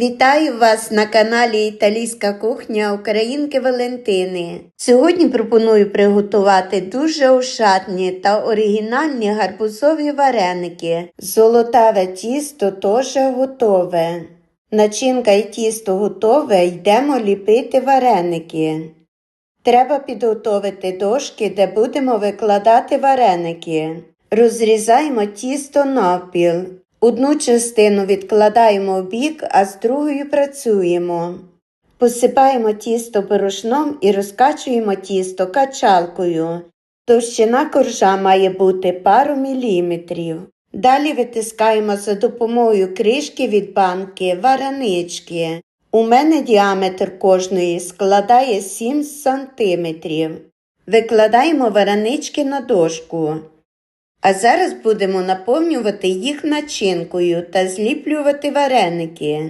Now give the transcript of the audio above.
Вітаю вас на каналі Італійська кухня Українки Валентини. Сьогодні пропоную приготувати дуже ошатні та оригінальні гарбузові вареники. Золотаве тісто теж готове. Начинка і тісто готове, йдемо ліпити вареники. Треба підготовити дошки, де будемо викладати вареники. Розрізаємо тісто навпіл. Одну частину відкладаємо в бік, а з другою працюємо. Посипаємо тісто борошном і розкачуємо тісто качалкою. Товщина коржа має бути пару міліметрів. Далі витискаємо за допомогою кришки від банки варенички. У мене діаметр кожної складає 7 см. Викладаємо варенички на дошку. А зараз будемо наповнювати їх начинкою та зліплювати вареники.